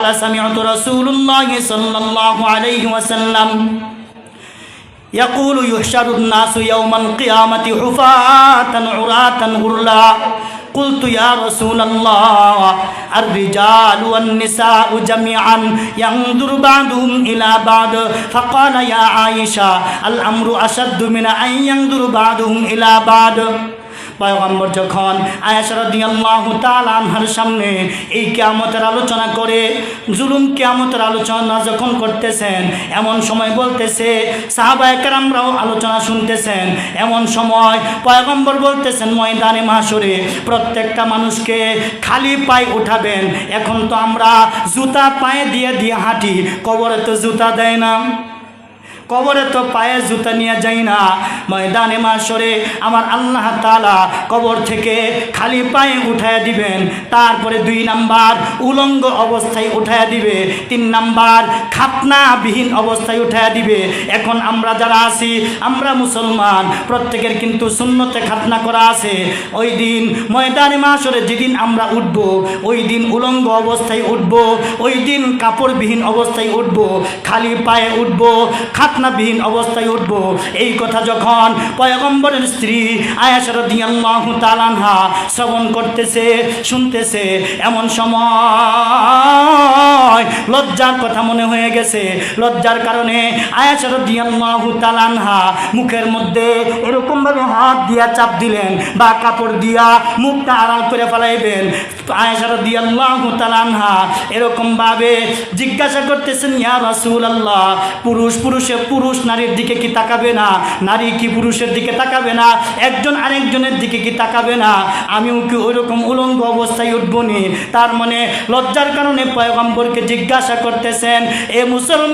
قال سمعت رسول الله صلى الله عليه وسلم يقول يحشر الناس يوم القيامة حفاة عراة غرلا قلت يا رسول الله الرجال والنساء جميعا ينظر بعضهم إلى بعض فقال يا عائشة الأمر أشد من أن ينظر بعضهم إلى بعض পয়গম্বর যখন আয়াসরাদিয়াল্লাহ আনহার সামনে এই কেয়ামতের আলোচনা করে, জুলুম কেয়ামতের আলোচনা যখন করতেছেন, এমন সময় বলতেছে, সাহাবা একরামরাও আলোচনা শুনতেছেন, এমন সময় পয়গম্বর বলতেছেন, ময়দানে মাসরে প্রত্যেকটা মানুষকে খালি পায়ে উঠাবেন, এখন তো আমরা জুতা পায়ে দিয়ে দিয়ে হাঁটি, কবরে তো জুতা দেয় না। কবরে তো পায়ে জুতা নিয়ে যাই না। ময়দানে মাসরে আমার আল্লাহ তালা কবর থেকে খালি পায়ে উঠায় দিবেন। তারপরে দুই নাম্বার উলঙ্গ অবস্থায় উঠায় দিবে। তিন নাম্বার খাতনাবিহীন অবস্থায় উঠায় দিবে। এখন আমরা যারা আছি, আমরা মুসলমান, প্রত্যেকের কিন্তু শূন্যতে খাতনা করা আছে। ওই দিন ময়দানে মাসরে যেদিন আমরা উঠব, ওই দিন উলঙ্গ অবস্থায় উঠব, ওই দিন কাপড়বিহীন অবস্থায় উঠব, খালি পায়ে উঠব খাতনাবিহীন অবস্থায় উঠবো। এই কথা যখন পয়গম্বরের স্ত্রী আয়াসরদিয়াল্লাহ তালানহা শ্রবণ করতেছে, শুনতেছে, এমন সময় লজ্জার কথা মনে হয়ে গেছে। লজ্জার কারণে আয়াসরদিয়াল্লাহ তালানহা মুখের মধ্যে এরকমভাবে হাত দিয়া চাপ দিলেন বা কাপড় দিয়া মুখটা আড়াল করে ফেলাইবেন। আয়াসরদিয়াল্লাহ তালানহা এরকমভাবে জিজ্ঞাসা করতেছেন, ইয়া রাসূল আল্লাহ পুরুষ পুরুষে পুরুষ নারীর দিকে কি তাকাবে না? নারী কি পুরুষের দিকে তাকাবে না? একজন আরেকজনের দিকে কি তাকাবে না? আমিও কি ওইরকম উলঙ্গ অবস্থায় উঠবনি তার মানে লজ্জার কারণে পয়গম্বরকে জিজ্ঞাসা করতেছেন, এ মুসলমান,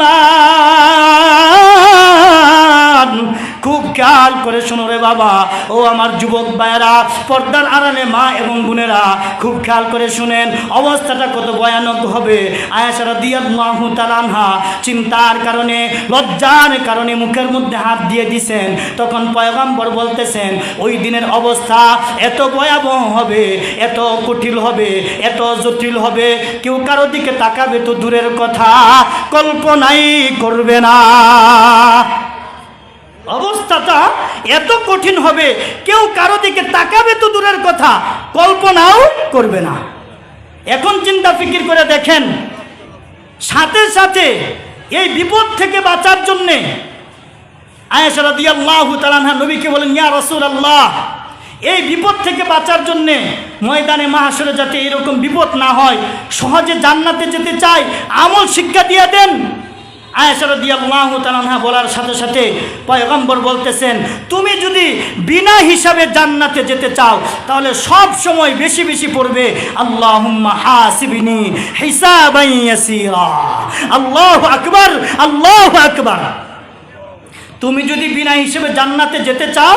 খুব খেয়াল করে শোনো রে বাবা। ও আমার যুবক ভাইয়েরা, পর্দার আড়ালে মা এবং বোনেরা, খুব খেয়াল করে শুনেন, অবস্থাটা কত ভয়ানক হবে। আয়াসারা দিয়াল্লাহু তালানহা চিন্তার কারণে, লজ্জার কারণে মুখের মধ্যে হাত দিয়ে দিছেন। তখন পয়গম্বর বলতেছেন, ওই দিনের অবস্থা এত ভয়াবহ হবে, এত কঠিন হবে, এত জটিল হবে। কেউ কারও দিকে তাকাবে তো দূরের কথা কল্পনাই করবে না। অবস্থাটা এত কঠিন হবে, কেউ কারও দিকে তাকাবে তো দূরের কথা, কল্পনাও করবে না। এখন চিন্তা ফিকির করে দেখেন, সাথে সাথে এই বিপদ থেকে বাঁচার জন্যে আয়েশা দিয়াল্লাহু তালানহা নবীকে বলেন, ইয়া আল্লাহ এই বিপদ থেকে বাঁচার জন্যে ময়দানে মাহাসরে যাতে এরকম বিপদ না হয়, সহজে জান্নাতে যেতে চাই, আমল শিক্ষা দিয়ে দেন। আয়েশা দিয়াল্লাহু তালানহা বলার সাথে সাথে পয়গম্বর বলতেছেন, তুমি যদি বিনা হিসাবে জান্নাতে যেতে চাও, তাহলে সব সময় বেশি বেশি পড়বে ইয়াসিরা। আল্লাহু আকবার আল্লাহু আকবার। তুমি যদি বিনা হিসেবে জান্নাতে যেতে চাও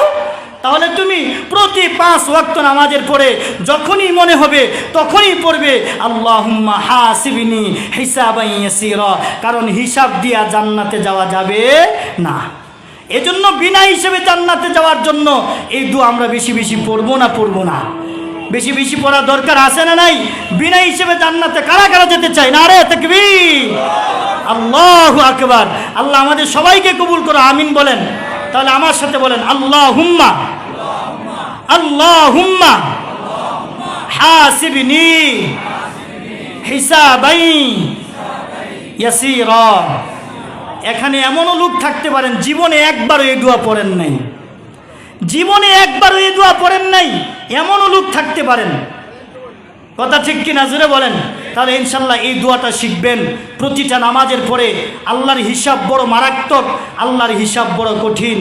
তাহলে তুমি প্রতি পাঁচ ওয়াক্ত নামাজের পরে যখনই মনে হবে তখনই পড়বে, আল্লাহুম্মা হাসিবিনি ইয়াসিরা। কারণ হিসাব দিয়া জান্নাতে যাওয়া যাবে না। এজন্য বিনা হিসেবে জান্নাতে যাওয়ার জন্য এই দু আমরা বেশি বেশি পড়ব না পড়ব না। বেশি বেশি পড়ার দরকার আছে না নাই? বিনা হিসেবে জান্নাতে কারা কারা যেতে চাই না রে তাকবীর! আল্লাহ আকবার! আল্লাহ আমাদের সবাইকে কবুল করো, আমিন বলেন। তাহলে আমার সাথে বলেন আল্লাহ হুম্মা আল্লাহ হুম্মা হাসিবনি হিসাবাই ইয়াসিরা। এখানে এমনও লোক থাকতে পারেন, জীবনে একবারও এই দোয়া পড়েন নাই। জীবনে একবারও এই দোয়া পড়েন নাই, এমনও লোক থাকতে পারেন। কথা ঠিক কি না জুড়ে বলেন। তাহলে ইনশাল্লাহ এই দোয়াটা শিখবেন। প্রতিটা নামাজের পরে আল্লাহর হিসাব বড় মারাত্মক, আল্লাহর হিসাব বড় কঠিন।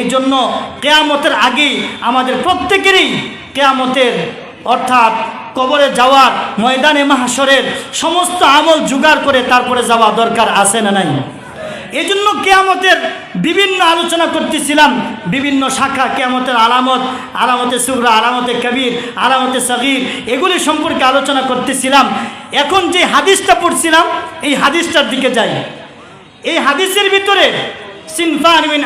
এই জন্য কেয়ামতের আগেই আমাদের প্রত্যেকেরই কেয়ামতের অর্থাৎ কবরে যাওয়ার, ময়দানে মাহাসরের সমস্ত আমল জোগাড় করে তারপরে যাওয়া দরকার আছে না নাই? এই জন্য কেয়ামতের বিভিন্ন আলোচনা করতেছিলাম, বিভিন্ন শাখা, কেয়ামতের আলামত, আলামতে সুগরা আলামতে কবির, আলামতে সগির, এগুলি সম্পর্কে আলোচনা করতেছিলাম। এখন যে হাদিসটা পড়ছিলাম, এই হাদিসটার দিকে যাই। এই হাদিসের ভিতরে মিন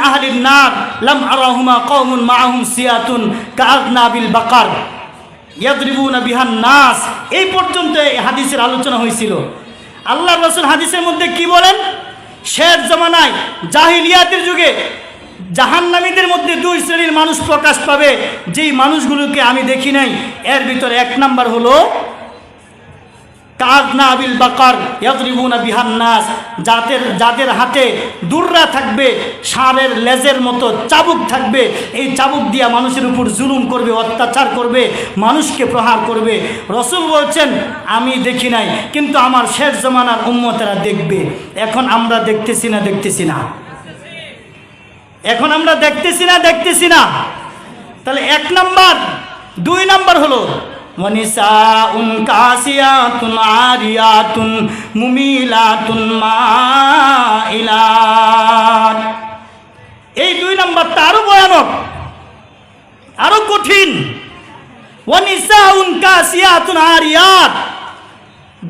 সিয়াতুন বাকার বিহান এই পর্যন্ত এই হাদিসের আলোচনা হয়েছিল। আল্লাহ রসুল হাদিসের মধ্যে কি বলেন? শেষ জমানায় জাহিলিয়াতের যুগে জাহান্নামীদের মধ্যে দুই শ্রেণির মানুষ প্রকাশ পাবে। যেই মানুষগুলোকে আমি দেখি নাই, এর ভিতরে এক নাম্বার হলো কাজনা আবিল বাকার ইয়াদরিবুনা বিহান নাস। যাদের যাদের হাতে দুর্রা থাকবে ষাঁড়ের লেজের মতো চাবুক থাকবে, এই চাবুক দিয়া মানুষের উপর জুলুম করবে, অত্যাচার করবে, মানুষকে প্রহার করবে। রসুল বলছেন, আমি দেখি নাই, কিন্তু আমার শেষ জমানার উম্মতেরা দেখবে। এখন আমরা দেখতেছি না দেখতেছি না। এখন আমরা দেখতেছি না দেখতেছি না। তাহলে এক নাম্বার, দুই নাম্বার হলো ওয়ানিসাউন কাসিয়াতুন আরিয়াতুন মুমিলাতুন মাইলাত এই দুই নাম্বারটা আরও ভয়ানক, আরও কঠিন। আরিয়াত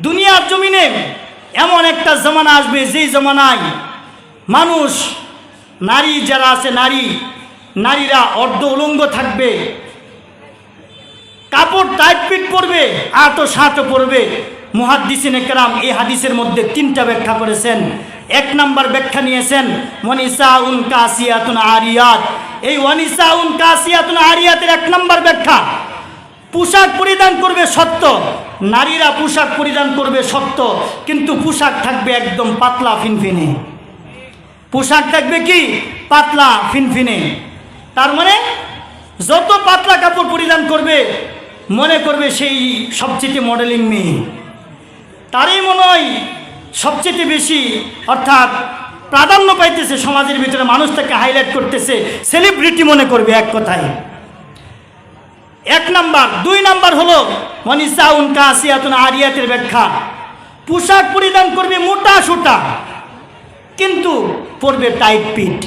দুনিয়ার জমিনে এমন একটা জমানা আসবে, যেই জমানায় মানুষ, নারী যারা আছে, নারী, নারীরা অর্ধ উলঙ্গ থাকবে। কাপড় টাইট পিট পরবে আটো সাঁটো পরবে মুহাদ্দিসিন একরাম এই হাদিসের মধ্যে তিনটা ব্যাখ্যা করেছেন। এক নাম্বার ব্যাখ্যা নিয়েছেন ওয়ানিসা উন কাসিয়াতুন আরিয়াত। এই ওয়ানিসা উন কাসিয়াতুন আরিয়াতের এক নাম্বার ব্যাখ্যা, পোশাক পরিধান করবে সত্য নারীরা পোশাক পরিধান করবে সত্য কিন্তু পোশাক থাকবে একদম পাতলা ফিনফিনে। পোশাক থাকবে কি? পাতলা ফিনফিনে। তার মানে যত পাতলা কাপড় পরিধান করবে মনে করবে সেই সবচেয়ে মডেলিং মেয়ে। তারই মনে হয় সবচেয়ে বেশি, অর্থাৎ প্রাধান্য পাইতেছে সমাজের ভিতরে, মানুষ তাকে হাইলাইট করতেছে সেলিব্রিটি মনে করবে এক কথায়। এক নাম্বার, দুই নাম্বার হলো মনিসা উনকা আসিয়াতুন আরিয়াতের ব্যাখ্যা। পোশাক পরিধান করবে মোটা সোটা, কিন্তু পরবে টাইট পিট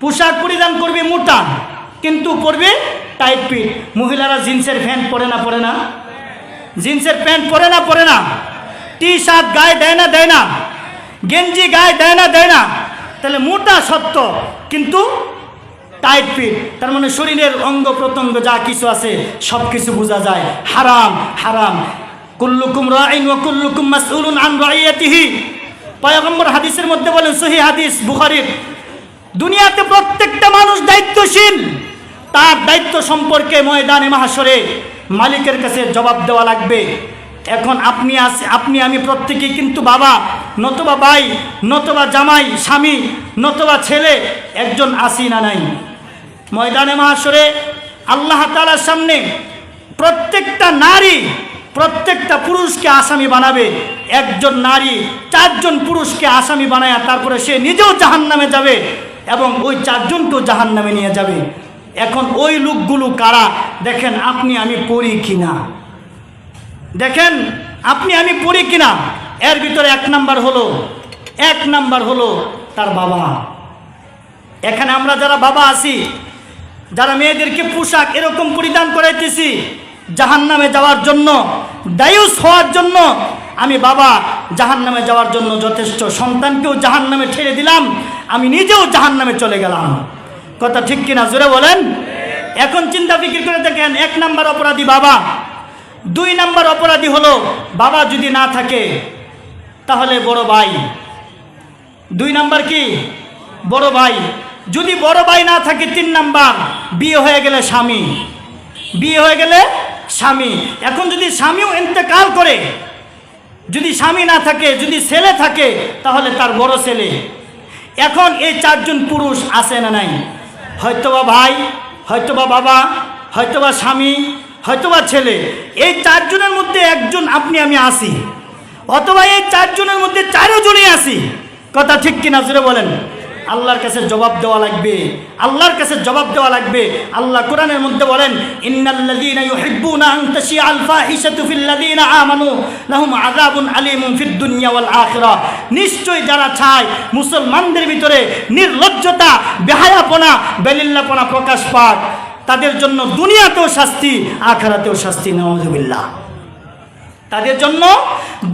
পোশাক পরিধান করবে মোটা। কিন্তু পরবে টাইট পিট মহিলারা জিন্সের প্যান্ট পরে না পরে না। জিন্সের প্যান্ট পরে না পরে না। টি শার্ট গায়ে দেয় না দেয় না। গেঞ্জি গায়ে দেয় না দেয় না। তাহলে মোটা সত্য, কিন্তু টাইট ফিট তার মানে শরীরের অঙ্গ প্রত্যঙ্গ যা কিছু আছে সব কিছু বোঝা যায়। হারাম হারাম। কুল্লুকুম রাইন ওয়া কুল্লুকুম মাসউলুন আন রাইয়াতিহি। পয়গম্বর হাদিসের মধ্যে বলেন, সহি হাদিস, বুখারীর। দুনিয়াতে প্রত্যেকটা মানুষ দায়িত্বশীল। তার দায়িত্ব সম্পর্কে ময়দানে মাহাসরে মালিকের কাছে জবাব দেওয়া লাগবে। এখন আপনি আস, আপনি, আমি প্রত্যেকেই কিন্তু বাবা, নতবা ভাই, নতবা জামাই, স্বামী, নতবা ছেলে, একজন আসি না নাই। ময়দানে মাহাসরে আল্লাহ তালার সামনে প্রত্যেকটা নারী, প্রত্যেকটা পুরুষকে আসামি বানাবে। একজন নারী, চারজন পুরুষকে আসামি বানায় তারপরে সে নিজেও জাহান নামে যাবে এবং ওই চারজনকেও জাহান নামে নিয়ে যাবে। এখন ওই লোকগুলো কারা? দেখেন, আপনি আমি পড়ি কিনা? দেখেন, আপনি আমি পড়ি কিনা? এর ভিতরে এক নাম্বার হলো, এক নাম্বার হলো তার বাবা। এখানে আমরা যারা বাবা আছি, যারা মেয়েদেরকে পোশাক এরকম পরিধান করাইতেছি জাহান নামে যাওয়ার জন্য, দায়ুস হওয়ার জন্য, আমি বাবা জাহান নামে যাওয়ার জন্য যথেষ্ট সন্তানকেও জাহান নামে ছেড়ে দিলাম, আমি নিজেও জাহান নামে চলে গেলাম। কথা ঠিক কিনা? জোরে বলেন। এখন চিন্তা ফিকির করে দেখেন, এক নাম্বার অপরাধী বাবা। দুই নাম্বার অপরাধী হলো, বাবা যদি না থাকে, তাহলে বড় ভাই। দুই নাম্বার কি? বড় ভাই। যদি বড় ভাই না থাকে, তিন নাম্বার, বিয়ে হয়ে গেলে স্বামী। বিয়ে হয়ে গেলে স্বামী। এখন যদি স্বামীও ইন্তেকাল করে, যদি স্বামী না থাকে, যদি ছেলে থাকে, তাহলে তার বড় ছেলে। এখন এই চারজন পুরুষ আছে না নাই? হয়তোবা ভাই, হয়তোবা বাবা, হয়তোবা স্বামী, হয়তোবা ছেলে। এই চারজনের মধ্যে একজন আপনি, আমি আসি। অথবা এই চারজনের মধ্যে চারজনই আসি। কথা ঠিক কিনা জুড়ে বলেন? আল্লাহর কাছে জবাব দেওয়া লাগবে। আল্লাহর কাছে জবাব দেওয়া লাগবে। আল্লাহ কোরআনের মধ্যে বলেন, ইন্নাল্লাযীনা ইউহিব্বুনা আন তাশিআল ফাহিশাতু ফিল্লাযীনা আমানু, লাহুম আযাবুন আলীমুন ফিদ দুনিয়া ওয়াল আখিরাহ। নিশ্চয় যারা চায় মুসলমানদের ভিতরে নির্লজ্জতা, বেহায়াপনা, বেলিল্লাপনা প্রকাশ পাক, তাদের জন্য দুনিয়াতেও শাস্তি, আখেরাতেও শাস্তি নাউযুবিল্লাহ তাদের জন্য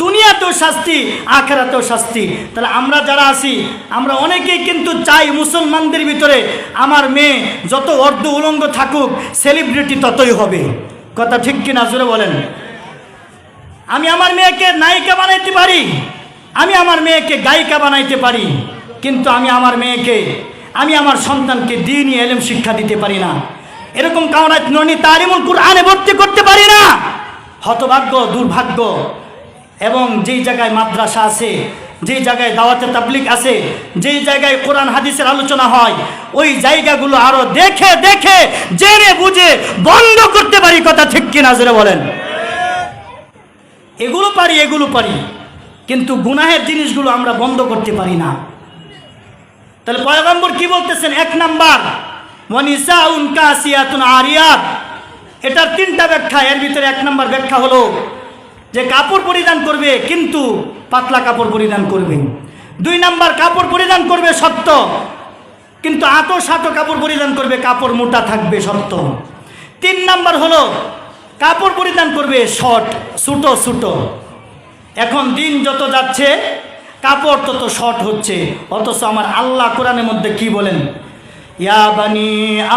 দুনিয়াতেও শাস্তি, আখেরাতেও শাস্তি। তাহলে আমরা যারা আছি, আমরা অনেকেই কিন্তু চাই মুসলমানদের ভিতরে আমার মেয়ে যত অর্ধ উলঙ্গ থাকুক সেলিব্রিটি ততই হবে। কথা ঠিক কিনা জুড়ে বলেন? আমি আমার মেয়েকে নায়িকা বানাইতে পারি, আমি আমার মেয়েকে গায়িকা বানাইতে পারি, কিন্তু আমি আমার মেয়েকে, আমি আমার সন্তানকে দিনই এলেম শিক্ষা দিতে পারি না। এরকম কাউনাত ননি তালিমুল কুরআনে ভর্তি করতে পারি না। হতভাগ্য, দুর্ভাগ্য, এবং যেই জায়গায় মাদ্রাসা আছে, যেই জায়গায় দাওয়াতে তাবলিক আছে, যেই জায়গায় কোরআন হাদিসের আলোচনা হয়, ওই জায়গাগুলো আরও দেখে দেখে, জেনে বুঝে বন্ধ করতে পারি কথা ঠিক কিনা জেনে বলেন। এগুলো পারি এগুলো পারি, কিন্তু গুনাহের জিনিসগুলো আমরা বন্ধ করতে পারি না। তাহলে পয়গম্বর কি বলতেছেন? এক নাম্বার মনিসাউন কাসিয়াতুন আরিয়াত। এটার তিনটা ব্যাখ্যা, এর ভিতরে এক নম্বর ব্যাখ্যা হলো যে কাপড় পরিধান করবে কিন্তু পাতলা কাপড় পরিধান করবে। দুই নাম্বার, কাপড় পরিধান করবে সত্য কিন্তু আটো সাটো কাপড় পরিধান করবে, কাপড় মোটা থাকবে সত্য তিন নাম্বার হলো, কাপড় পরিধান করবে শর্ট সুটো সুটো এখন দিন যত যাচ্ছে, কাপড় তত শর্ট হচ্ছে, অথচ আমার আল্লাহ কোরআনের মধ্যে কি বলেন?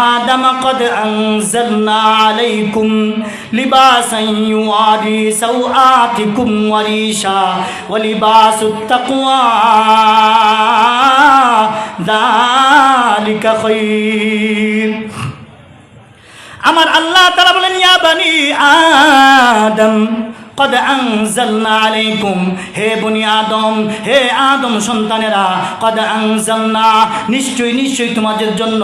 আদম কদ আনজালনা আলাইকুম লিবাসান ইউআরি সাওআতিকুম ওয়া রিশা ওয়া লিবাসুত তাকওয়া। যালিকা খায়র আমার আল্লাহ তারা বলেন, ইয়া বানি আদম কদ আনজালনা আলাইকুম হে বনি আদম, হে আদম সন্তানেরা কদ আনজালনা নিশ্চয়ই নিশ্চয়ই তোমাদের জন্য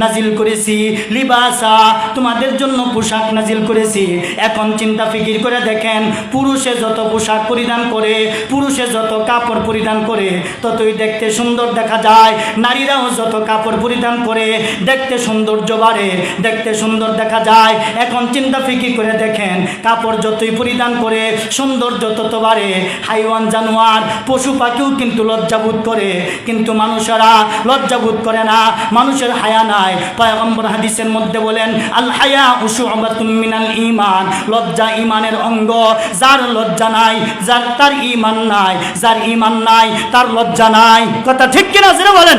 নাজিল করেছি, লিবাসা, তোমাদের জন্য পোশাক নাজিল করেছি। এখন চিন্তা ফিকির করে দেখেন, পুরুষে যত পোশাক পরিধান করে, পুরুষে যত কাপড় পরিধান করে, ততই দেখতে সুন্দর দেখা যায়। নারীরাও যত কাপড় পরিধান করে, দেখতে সৌন্দর্য বাড়ে দেখতে সুন্দর দেখা যায়। এখন চিন্তা ফিকির করে দেখেন, কাপড় যতই পরিধান করে সৌন্দর্য তত বাড়ে হাইওয়ান, জানোয়ার, পশু পাখিও কিন্তু লজ্জাবোধ করে। কিন্তু মানুষেরা লজ্জাবোধ করে না। মানুষের হায়া নাই। পয়গম্বর হাদিসের মধ্যে বলেন, আল হায়া উসু মিনাল ইমান লজ্জা ইমানের অঙ্গ। যার লজ্জা নাই, যার, তার ইমান নাই, যার ইমান নাই, তার লজ্জা নাই। কথা ঠিক কিনা সেটা বলেন?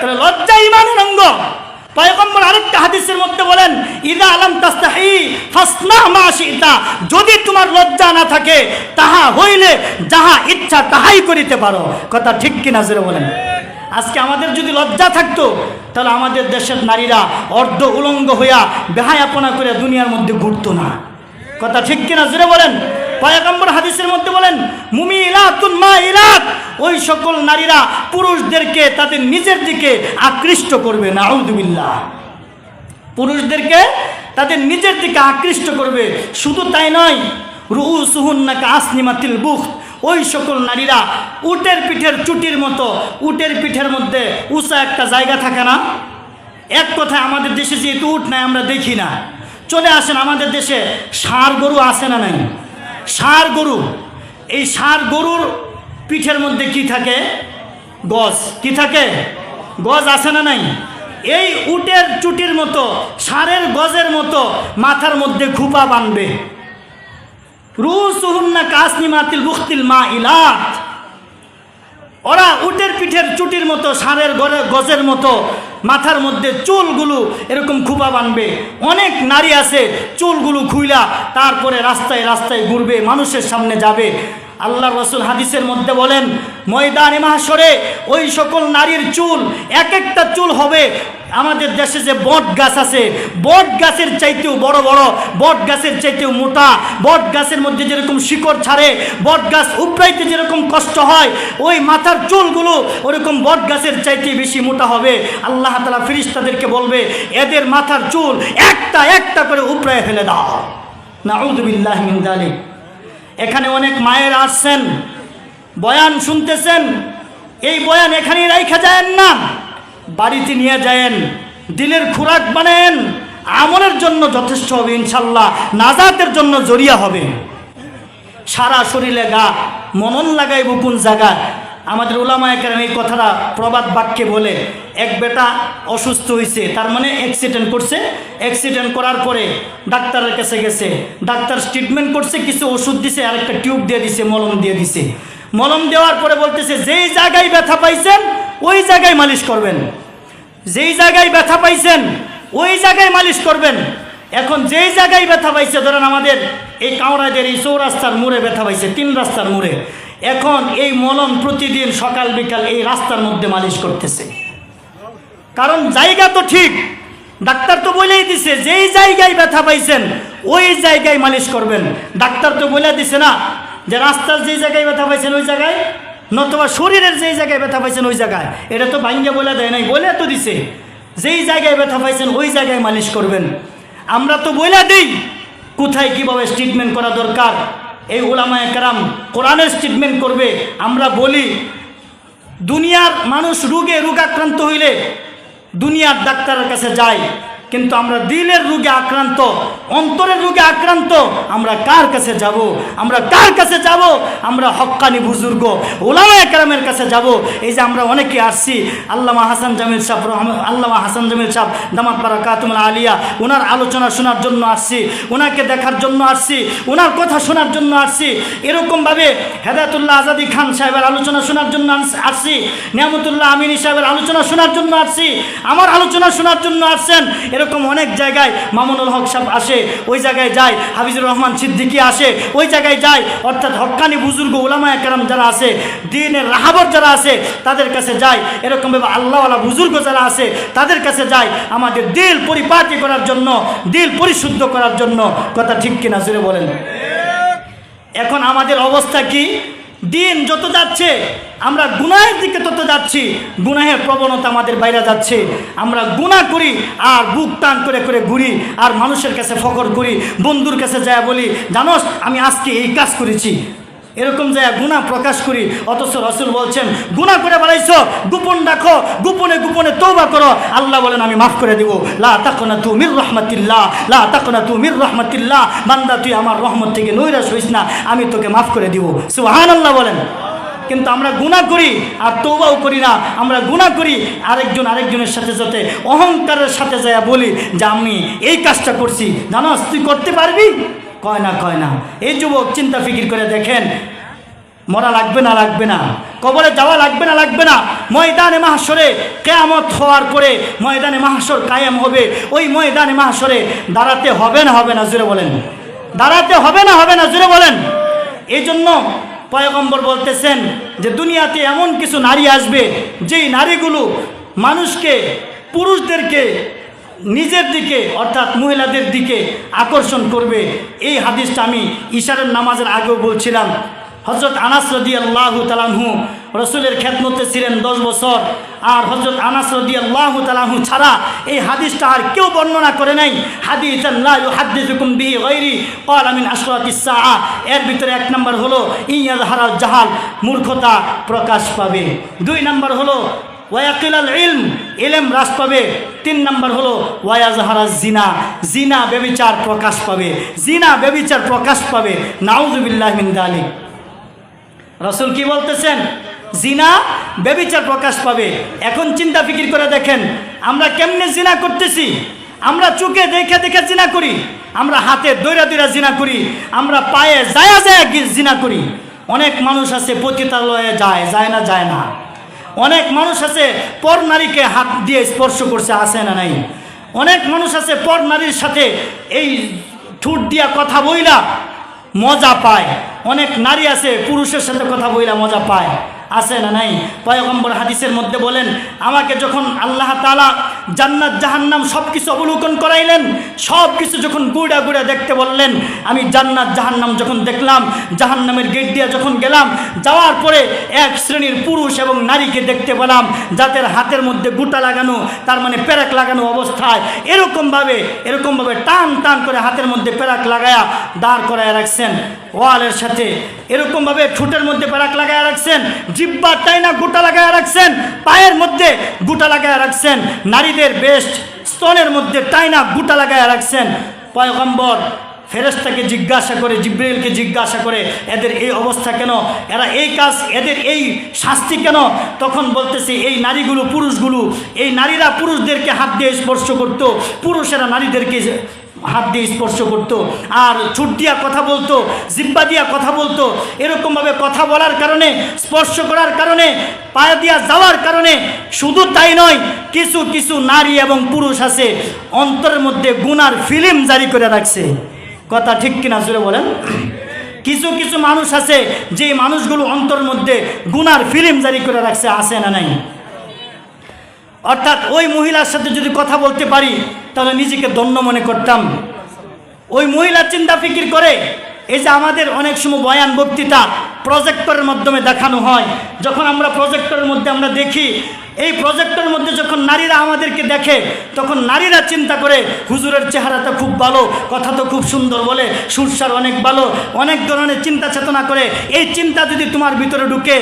তাহলে লজ্জা ইমানের অঙ্গ। পয়গম্বর আরেকটা হাদিসের মধ্যে বলেন, ইদা আলম তাস্তাহি যদি তোমার লজ্জা না থাকে, তাহা হইলে যাহা ইচ্ছা তাহাই করিতে পারো। কথা ঠিক কি নাজরে বলেন? আজকে আমাদের যদি লজ্জা থাকতো, তাহলে আমাদের দেশের নারীরা অর্ধ উলঙ্গ হইয়া বেহায়াপনা করে দুনিয়ার মধ্যে ঘুরতো না। কথা ঠিক কিনা? জোরে বলেন। পয়াগম্বর হাদিসের মধ্যে বলেন মুমি ইলাতুন মা ইলাত ওই সকল নারীরা পুরুষদেরকে তাদের নিজের দিকে আকৃষ্ট করবে নাউদুবিল্লাহ পুরুষদেরকে তাদের নিজের দিকে আকৃষ্ট করবে, শুধু তাই নয় রু সুহুন্নাকা আসনিমাতিল বুখ ওই সকল নারীরা উটের পিঠের চুটির মতো, উটের পিঠের মধ্যে উঁচা একটা জায়গা থাকে না? এক কথায় আমাদের দেশে যেহেতু উঠ নাই, আমরা দেখি না। চলে আসেন আমাদের দেশে, ষাঁড় গরু আসে না নাই? ষাঁড় গরু। এই ষাঁড় গরুর পিঠের মধ্যে কি থাকে? গজ। কি থাকে? গজ আসে না নাই? এই উটের চুটির মতো, ষাঁড়ের গজের মতো মাথার মধ্যে খুপা বানবে। রুসুহুন্না কাসনি মাতিল বুখতিল মা ইলাত ওরা উটের পিঠের চুটির মতো, সারের গড়ে, গজের মতো, মাথার মধ্যে চুলগুলো এরকম খুবা বানবে। অনেক নারী আছে, চুলগুলো খুইলা তারপরে রাস্তায় রাস্তায় ঘুরবে, মানুষের সামনে যাবে। আল্লাহ রসুল হাদিসের মধ্যে বলেন, ময়দানে মাহাসরে ওই সকল নারীর চুল এক একটা চুল হবে। আমাদের দেশে যে বট গাছ আছে, বট গাছের চাইতেও বড় বড়, বট গাছের চাইতেও মোটা, বট গাছের মধ্যে যেরকম শিকড় ছাড়ে, বট গাছ উপড়াইতে যেরকম কষ্ট হয়, ওই মাথার চুলগুলো ওরকম বট গাছের চাইতে বেশি মোটা হবে। আল্লাহ তালা ফিরিস্তাদেরকে বলবে, এদের মাথার চুল একটা একটা করে উপড়ায় ফেলে দাও। নাউদুবিল্লাহ মিন যালিক। এখানে অনেক মায়ের আসছেন, বয়ান শুনতেছেন, এই বয়ান এখানেই রাইখা যায় না, বাড়িতে নিয়ে যায়েন, দিলের খোরাক বানেন আমলের জন্য যথেষ্ট হবে ইনশাল্লাহ, নাজাতের জন্য জড়িয়া হবে। সারা শরীরে গা, মনন লাগাইব কোন জায়গায়? আমাদের ওলামায় কেন এই কথাটা প্রবাদ বাক্যে বলে এক বেটা অসুস্থ হয়েছে তার মানে অ্যাক্সিডেন্ট করছে অ্যাক্সিডেন্ট করার পরে ডাক্তারের কাছে গেছে, ডাক্তার ট্রিটমেন্ট করছে, কিছু ওষুধ দিছে আর একটা টিউব দিয়ে দিছে, মলম দিয়ে দিছে। মলম দেওয়ার পরে বলতেছে, যেই জায়গায় ব্যথা পাইছেন, ওই জায়গায় মালিশ করবেন। যেই জায়গায় ব্যথা পাইছেন, ওই জায়গায় মালিশ করবেন। এখন যেই জায়গায় ব্যথা পাইছে, ধরেন আমাদের এই কামড়াদের এই চৌরাস্তার মোড়ে ব্যথা পাইছে, তিন রাস্তার মোড়ে। এখন এই মলম প্রতিদিন সকাল, বিকাল এই রাস্তার মধ্যে মালিশ করতেছে। কারণ জায়গা তো ঠিক, ডাক্তার তো বলেই দিছে, যেই জায়গায় ব্যথা পাইছেন, ওই জায়গায় মালিশ করবেন। ডাক্তার তো বলে দিছে না যে রাস্তার যেই জায়গায় ব্যথা পাইছেন ওই জায়গায়, নতুবা শরীরের যেই জায়গায় ব্যথা পাইছেন ওই জায়গায়। এটা তো ভাঙ্গে বলে দেয় নাই, বলে তো দিছে। যেই জায়গায় ব্যথা পাইছেন ওই জায়গায় মালিশ করবেন। আমরা তো বলে দিই, কোথায় কীভাবে ট্রিটমেন্ট করা দরকার। এই ওলামায় কারাম কোরআনের স্টেটমেন্ট করবে, আমরা বলি, দুনিয়ার মানুষ রোগে রোগাক্রান্ত হইলে দুনিয়ার ডাক্তারের কাছে যায়। কিন্তু আমরা দিলের রোগে আক্রান্ত, অন্তরের রোগে আক্রান্ত, আমরা কার কাছে যাব? আমরা কার কাছে যাব? আমরা হক্কানি বুজুর্গ, ওলামা একরামের কাছে যাব। এই যে আমরা অনেকে আসছি, আল্লামা হাসান জামিল সাহ আল্লামা হাসান জামিল সাহ দামাত পারা কাতুমুল আলিয়া, ওনার আলোচনা শোনার জন্য আসছি, ওনাকে দেখার জন্য আসছি, ওনার কথা শোনার জন্য আসছি, এরকমভাবে হেদায়তুল্লাহ আজাদি খান সাহেবের আলোচনা শোনার জন্য আসছি, নিয়ামতুল্লাহ আমিনী সাহেবের আলোচনা শোনার জন্য আসছি, আমার আলোচনা শোনার জন্য আসছেন এরকম অনেক জায়গায় মামুনুল হক সাহেব আসে, ওই জায়গায় যায়, হাফিজুর রহমান সিদ্দিকি আসে, ওই জায়গায় যায়, অর্থাৎ হক্কানি বুজুর্গ ওলামা একরাম যারা আছে দিনের রাহাবর যারা আছে তাদের কাছে যায়। এরকমভাবে আল্লাহওয়ালা বুজুর্গ যারা আছে তাদের কাছে যায়, আমাদের দিল পরিপাটি করার জন্য, দিল পরিশুদ্ধ করার জন্য। কথা ঠিক কিনা জুড়ে বলেন। এখন আমাদের অবস্থা কি? দিন যত যাচ্ছে, আমরা গুনাহের দিকে তত যাচ্ছি, গুনাহের প্রবণতা আমাদের বাইরে যাচ্ছে। আমরা গুনাহ করি আর বুক টান করে করে ঘুরি, আর মানুষের কাছে ফকর করি, বন্ধুর কাছে যায় বলি, জানোস, আমি আজকে এই কাজ করেছি। এরকম যায় গুণা প্রকাশ করি, অথচ রসুল বলছেন, গুণা করে বেড়াইছো গোপন রাখো, গোপনে গোপনে তৌবা করো। আল্লাহ বলেন, আমি মাফ করে দিব। লা তাকনা তু মির রহমাতিল্লাহ, লা তাকনা তু মির রহমাতিল্লাহ। বান্দা, তুই আমার রহমত থেকে নৈরাশ হইস না, আমি তোকে মাফ করে দিব। সুহান আল্লাহ বলেন। কিন্তু আমরা গুণা করি, আর তৌবাও করি না। আমরা গুণা করি, আরেকজন আরেকজনের সাথে সাথে অহংকারের সাথে যায় বলি যে, আমি এই কাজটা করছি। জানাস তুই করতে পারবি? কয় না কয় না। এই যুবক চিন্তা ফিকির করে দেখেন, মরা লাগবে না লাগবে না। কবরে যাওয়া লাগবে না লাগবে না। ময়দানে মাহাসরে কেয়ামত হওয়ার পরে ময়দানে মাহাসর কায়েম হবে। ওই ময়দানে মাহাসরে দাঁড়াতে হবে না হবে না জুড়ে বলেন। দাঁড়াতে হবে না হবে না জুড়ে বলেন। এই জন্য পয়গম্বর বলতেছেন যে, দুনিয়াতে এমন কিছু নারী আসবে, যেই নারীগুলো মানুষকে, পুরুষদেরকে নিজের দিকে, অর্থাৎ মহিলাদের দিকে আকর্ষণ করবে। এই হাদিসটা আমি ইশারের নামাজের আগেও বলছিলাম। হজরত আনাস রদি আল্লাহ তালাহু রসুলের খ্যাতমতে ছিলেন দশ বছর। আর হজরত আনাস রদি আল্লাহ তালাহু ছাড়া এই হাদিসটা আর কেউ বর্ণনা করে নাই। হাদিস আমিন এর ভিতরে এক নম্বর হলো ইয়াদ হারাল জাহাল, মূর্খতা প্রকাশ পাবে। দুই নম্বর হলো ওয়াকিল আল ইলম, ইলেম হ্রাস পাবে। তিন নম্বর হলো ওয়াজাহারা জিনা জিনা বেবিচার প্রকাশ পাবে। জিনা বেবিচার প্রকাশ পাবে। নাউজুবিল্লাহ মিন দালিক। রসুল কি বলতেছেন? জিনা বেবিচার প্রকাশ পাবে। এখন চিন্তা ফিকির করে দেখেন, আমরা কেমনে জিনা করতেছি? আমরা চোখে দেখে দেখে জিনা করি, আমরা হাতে দৈরা দৈরা জিনা করি, আমরা পায়ে যায়া যায় জিনা করি। অনেক মানুষ আছে পতিতালয়ে যায় যায় না যায় না। অনেক মানুষ আছে, পর নারীকে হাত দিয়ে স্পর্শ করছে আসে না নাই? অনেক মানুষ আছে, পর নারীর সাথে এই ঠুট দিয়া কথা বইলা মজা পায়। অনেক নারী আছে, পুরুষের সাথে কথা বইলা মজা পায় আসে না নাই? পয়গম্বর হাদিসের মধ্যে বলেন, আমাকে যখন আল্লাহ তালা জান্নাত, জাহান্নাম সব কিছু অবলোকন করাইলেন। সব কিছু যখন গুড়া গুড়া দেখতে বললেন, আমি জান্নাত, জাহান্নাম যখন দেখলাম, জাহান্নামের গেট দিয়ে যখন গেলাম, যাওয়ার পরে এক শ্রেণির পুরুষ এবং নারীকে দেখতে পেলাম যাদের হাতের মধ্যে গুটা লাগানো, তার মানে পেরাক লাগানো অবস্থায় এরকমভাবে এরকমভাবে টান টান করে হাতের মধ্যে পেরাক লাগায়া দাঁড় করায় রাখছেন। ওয়ালের সাথে এরকমভাবে ঠোঁটের মধ্যে পেরাক লাগায় রাখছেন, জিব্বার টাইনা গুটা লাগায় রাখছেন, পায়ের মধ্যে গুটা লাগায় রাখছেন নারীদের বেস্ট স্তনের মধ্যে টাইনা বুটা লাগায় রাখছেন। পয়গম্বর ফেরেস্তাকে জিজ্ঞাসা করে, জিব্রাইলকে জিজ্ঞাসা করে, এদের এই অবস্থা কেন? এরা এই কাজ, এদের এই শাস্তি কেন? তখন বলতেছে, এই নারীগুলো, পুরুষগুলো, এই নারীরা পুরুষদেরকে হাত দিয়ে স্পর্শ করতো। পুরুষেরা নারীদেরকে হাত দিয়ে স্পর্শ করতো, আর ছুট দিয়া কথা বলতো, জিব্বা দিয়া কথা বলতো, এরকমভাবে কথা বলার কারণে, স্পর্শ করার কারণে, পায়ে দিয়া যাওয়ার কারণে, শুধু তাই নয়, কিছু কিছু নারী এবং পুরুষ আছে, অন্তরের মধ্যে গুনার ফিল্ম জারি করে রাখছে। কথা ঠিক কিনা জুড়ে বলেন? কিছু কিছু মানুষ আছে যে মানুষগুলো অন্তর মধ্যে গুনার ফিল্ম জারি করে রাখছে, আছে না নাই? অর্থাৎ ওই মহিলার সাথে যদি কথা বলতে পারি, তাহলে নিজেকে ধন্য মনে করতাম। ওই মহিলা চিন্তা ফিকির করে, এই যে আমাদের অনেক সময় বয়ান বক্তৃতা প্রজেক্টরের মাধ্যমে দেখানো হয়। যখন আমরা প্রজেক্টরের মধ্যে আমরা দেখি এই প্রজেক্টের মধ্যে যখন নারীরা আমাদেরকে দেখে, তখন নারীরা চিন্তা করে, হুজুরের চেহারাটা খুব ভালো, কথা তো খুব সুন্দর বলে, সুরসার অনেক ভালো। অনেক ধরনের চিন্তা চেতনা করে, এই চিন্তা যদি তোমার ভিতরে ঢুকে,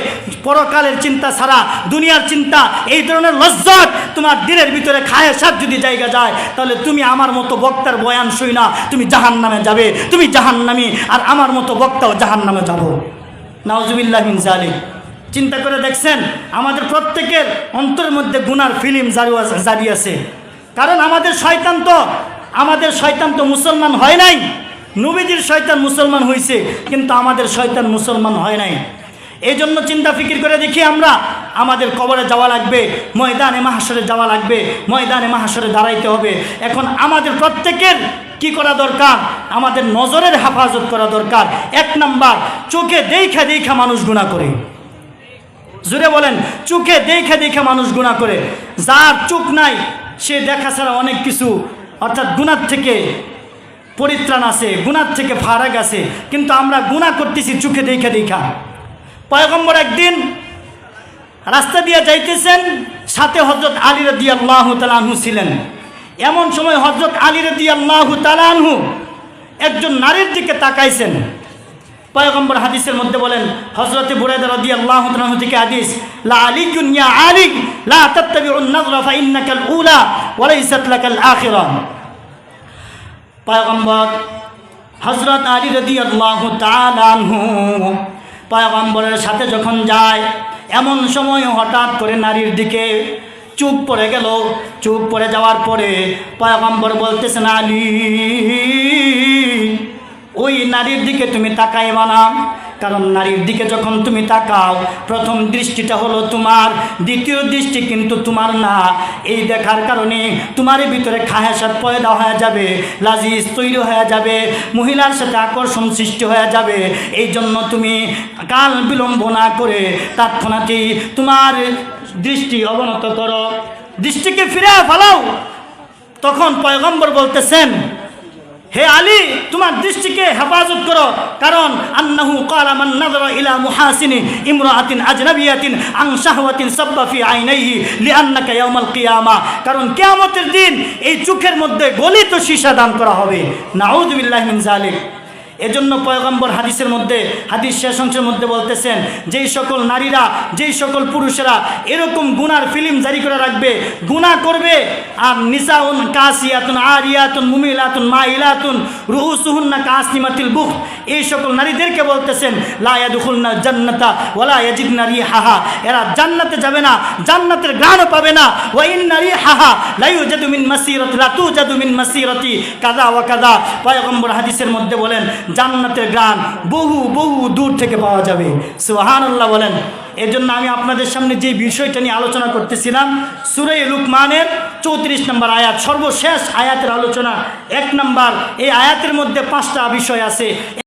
পরকালের চিন্তা ছাড়া, দুনিয়ার চিন্তা, এই ধরনের লজ্জত তোমার দিনের ভিতরে খায় সাপ যদি জায়গা যায়, তাহলে তুমি আমার মতো বক্তার বয়ান শুই না, তুমি জাহান নামে যাবে, তুমি জাহান নামি আর আমার মতো বক্তাও জাহান নামে যাব। নাওজুবিল্লাহ মিন চিন্তা করে দেখছেন, আমাদের প্রত্যেকের অন্তরের মধ্যে গুনার ফিল্ম জারি আছে- জারি আছে। কারণ আমাদের শয়তান তো, আমাদের শয়তান তো মুসলমান হয় নাই। নবীজির শয়তান মুসলমান হয়েছে কিন্তু আমাদের শয়তান মুসলমান হয় নাই। এই জন্য চিন্তা ফিকির করে দেখি আমরা, আমাদের কবরে যাওয়া লাগবে, ময়দানে মাহাসরে যাওয়া লাগবে, ময়দানে মাহাসরে দাঁড়াইতে হবে। এখন আমাদের প্রত্যেকের কি করা দরকার? আমাদের নজরের হেফাজত করা দরকার। এক নাম্বার, চোখে দেখা দেখা মানুষ গুণা করে। জুড়ে বলেন চোখে দেখে দেখে মানুষ গুণা করে। যার চোখ নাই, সে দেখা ছাড়া অনেক কিছু। অর্থাৎ গুণার থেকে পরিত্রাণ আছে গুণার থেকে ফারাক আছে। কিন্তু আমরা গুণা করতেছি চোখে দেখে দেখা। পয়গম্বর একদিন রাস্তা দিয়ে যাইতেছেন, সাথে হজরত আলী রদি আল্লাহ ছিলেন। এমন সময় হজরত আলী রদি আল্লাহ একজন নারীর দিকে তাকাইছেন। পয়গম্বর হাদিসের মধ্যে বলেন হজরতে বুরাইদা রদি আল্লাহ থেকে হাদিস, লা আলী ইয়া আলী, লা তাত্তাবিউন নাযরা ফা ইন্নাকাল উলা ওয়া লাইসাত লাকাল আখিরা পয়গম্বর হজরত আলী রদি আল্লাহ তালাহু পয়গম্বরের সাথে যখন যায়, এমন সময় হঠাৎ করে নারীর দিকে চুপ পড়ে গেল। চুপ পড়ে যাওয়ার পরে পয়গম্বর বলতেছেন, আলী ওই নারীর দিকে তুমি তাকাইবা না। কারণ নারীর দিকে যখন তুমি তাকাও, প্রথম দৃষ্টিটা হলো তোমার, দ্বিতীয় দৃষ্টি কিন্তু তোমার না। এই দেখার কারণে তোমার ভিতরে খায়াসাত পয়দা হয়ে যাবে, লাজিজ তৈরি হয়ে যাবে, মহিলার সাথে আকর্ষণ সৃষ্টি হয়ে যাবে। এই জন্য তুমি কাল বিলম্ব না করে তৎক্ষণাতেই তোমার দৃষ্টি অবনত করো। দৃষ্টিকে ফিরে ফেলাও। তখন পয়গম্বর বলতেছেন হে আলী, তোমার দৃষ্টিকে হেফাজত করো। কারণ আন্নাহু কালামান মান নাযরা ইলা মুহাসিনি ইমরাআতিন আজনাবিয়াতিন আন শাহওয়াতিন সাব্বা ফি আইনাইহি লিআন্নাকা ইয়াউমাল কিয়ামা। কারণ কিয়ামতের দিন এই চোখের মধ্যে গলিত সীসা দান করা হবে। নাউযুবিল্লাহি মিন জালিক এজন্য পয়গম্বর হাদিসের মধ্যে, হাদিস শেষ অংশের মধ্যে বলতেছেন, যেই সকল নারীরা, যেই সকল পুরুষেরা এরকম গুনার ফিল্ম জারি করে রাখবে, গুনাহ করবে, আর নিসাউন কাসিয়াতুন, আরিয়াতুন, মুমিলাতুন, মাইলাতুন, রুহুসুহুন্না কাসিমাতিল বুখ এই সকল নারীদেরকে বলতেছেন, লা ইয়াদখুলনা জান্নাতা ওয়ালা ইয়াজিদনা রিহাহা। এরা জান্নাতে যাবে না, জান্নাতের ঘ্রাণও পাবে না। ওয়া ইন্না হাহা লা ইউজাদু মিন মাসিরাতি লা তুজাদু মিন মাসিরাতি, কাযা ওয়া কাদা পয়গম্বর হাদিসের মধ্যে বলেন জান্নাতের গান বহু বহু দূর থেকে পাওয়া যাবে। সুবহানাল্লাহ বলেন। এজন্য আমি আপনাদের সামনে যে বিষয়টা নিয়ে আলোচনা করতেছিলাম, সুরে লুকমানের চৌত্রিশ নম্বর আয়াত, সর্বশেষ আয়াতের আলোচনা, এক নম্বর, এই আয়াতের মধ্যে পাঁচটা বিষয় আছে।